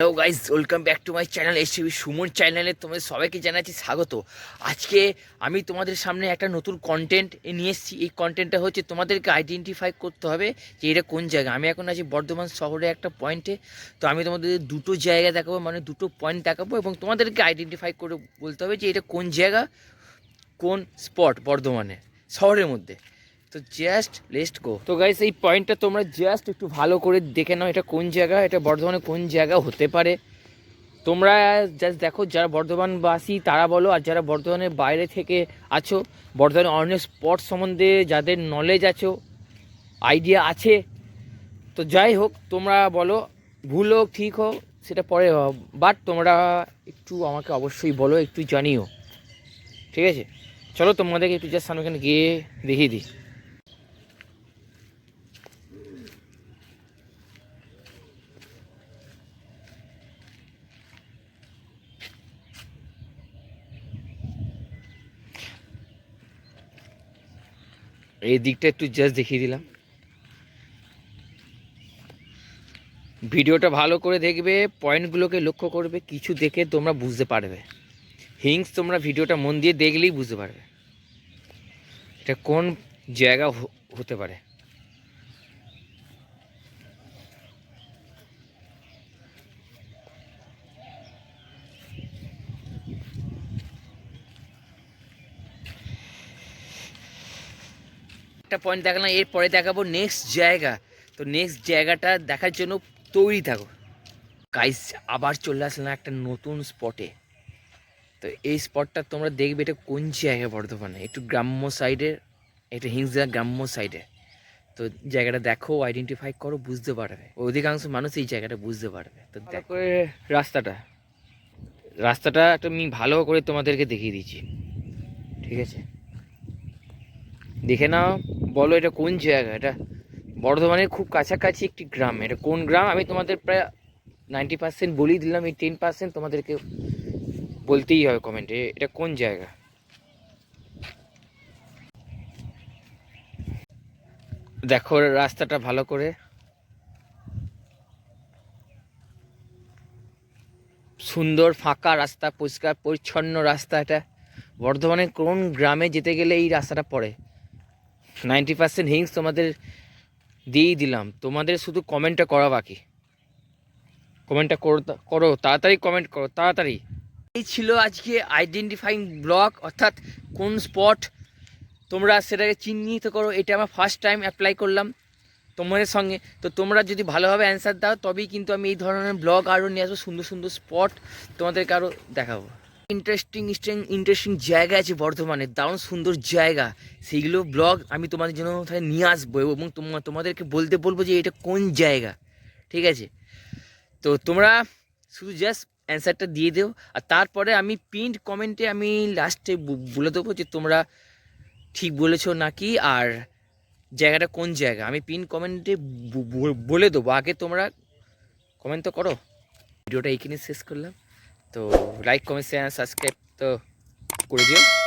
Hello guys welcome back to my channel SB Suman চ্যানেলে তোমাদের সবাইকে জানাচ্ছি স্বাগত। আজকে আমি তোমাদের সামনে একটা নতুন কন্টেন্ট নিয়ে এসেছি। এই কন্টেন্টটা হচ্ছে তোমাদেরকে আইডেন্টিফাই করতে হবে যে এটা কোন জায়গা। আমি এখন আছি বর্ধমান শহরে একটা পয়েন্টে তো আমি তোমাদের দুটো জায়গা দেখাবো মানে দুটো পয়েন্ট দেখাবো এবং তোমাদেরকে আইডেন্টিফাই করে বলতে হবে যে এটা কোন জায়গা, কোন স্পট বর্ধমানে, শহরের মধ্যে। তো জাস্ট লেস্ট গো তো গাইস এই পয়েন্টটা তোমরা জাস্ট একটু ভালো করে দেখে নাও এটা কোন জায়গা, এটা বর্ধমানে কোন জায়গা হতে পারে। তোমরা জাস্ট দেখো, যারা বর্ধমানবাসী, তারা বলো, আর যারা বর্ধমানের বাইরে থেকে আছো, বর্ধমানের অন্য স্পট সম্বন্ধে যাদের নলেজ আছো আইডিয়া আছে, তো যাই হোক, তোমরা বলো, ভুল হোক, ঠিক হোক, সেটা পরে বাট তোমরা একটু আমাকে অবশ্যই বলো, একটু জানিও। ঠিক আছে? চলো তোমাদেরকে একটু জাস্ট সামনে গিয়ে দেখিয়ে দিই। এই দিকটা একটু জাস্ট দেখিয়ে দিলাম। ভিডিওটা ভালো করে দেখবে পয়েন্টগুলোকে লক্ষ্য করবে, কিছু দেখে তোমরা বুঝতে পারবে। হিংস তোমরা ভিডিওটা মন দিয়ে দেখলেই বুঝতে পারবে। এটা কোন জায়গা হতে পারে। একটা পয়েন্ট দেখালাম এরপরে দেখাবো নেক্সট জায়গা। তো নেক্সট জায়গাটা দেখার জন্য তৈরি থাকো। গাইস আবার চলে আসলাম একটা নতুন স্পটে তো এই স্পটটা তোমরা দেখবে এটা কোন জায়গায় বর্ধমানে? একটু গ্রাম্য সাইডে এটা হিংসা গ্রাম্য সাইডে তো জায়গাটা দেখো আইডেন্টিফাই করো বুঝতে পারবে। অধিকাংশ মানুষ এই জায়গাটা বুঝতে পারবে। তো দেখো। রাস্তাটা। রাস্তাটা আমি ভালো করে তোমাদেরকে দেখিয়ে দিচ্ছি। ঠিক আছে? দেখে নাও, বলো এটা কোন জায়গা? এটা বর্ধমানের খুব কাছাকাছি একটি গ্রাম। এটা কোন গ্রাম? আমি তোমাদের প্রায় নাইনটি পার্সেন্ট বলেই দিলাম, এই টেন পার্সেন্ট তোমাদেরকে বলতেই হবে কমেন্টে এটা কোন জায়গা? দেখো রাস্তাটা ভালো করে। সুন্দর, ফাঁকা রাস্তা, পরিষ্কার, পরিচ্ছন্ন রাস্তা এটা। বর্ধমানের কোন গ্রামে যেতে গেলে এই রাস্তাটা পড়ে? নাইনটি পার্সেন্ট হিংস তোমাদের দিয়েই দিলাম। তোমাদের শুধু কমেন্টটা করা বাকি। কমেন্টটা করো করো, তাড়াতাড়ি কমেন্ট করো, তাড়াতাড়ি। এই ছিল আজকে আইডেন্টিফাইং ব্লক অর্থাৎ কোন স্পট তোমরা সেটাকে চিহ্নিত করো। এটা আমার ফার্স্ট টাইম অ্যাপ্লাই করলাম তোমাদের সঙ্গে। তো তোমরা যদি ভালোভাবে অ্যান্সার দাও, তবেই কিন্তু আমি এই ধরনের ব্লগ আরও নিয়ে আসব, সুন্দর সুন্দর স্পট তোমাদেরকে আরও দেখাবো। ইন্টারেস্টিং ইন্টারেস্টিং জায়গা আছে বর্ধমানে। দারুণ সুন্দর জায়গা। সেইগুলো ব্লগ আমি তোমাদের জন্য তাহলে নিয়ে আসব এবং তোমা- তোমাদেরকে বলতে বলব যে এটা কোন জায়গা। ঠিক আছে? তো তোমরা শুধু জাস্ট অ্যান্সারটা দিয়ে দিও। আর তারপরে আমি প্রিন্ট কমেন্টে আমি লাস্টে বলে দেবো যে তোমরা ঠিক বলেছ নাকি আর জায়গাটা কোন জায়গা। আমি পিন কমেন্টে বলে দেবো। আগে তোমরা কমেন্ট তো করো। ভিডিওটা এইখানে শেষ করলাম। তো লাইক কমেন্ট শেয়ার সাবস্ক্রাইব তো করে দিও।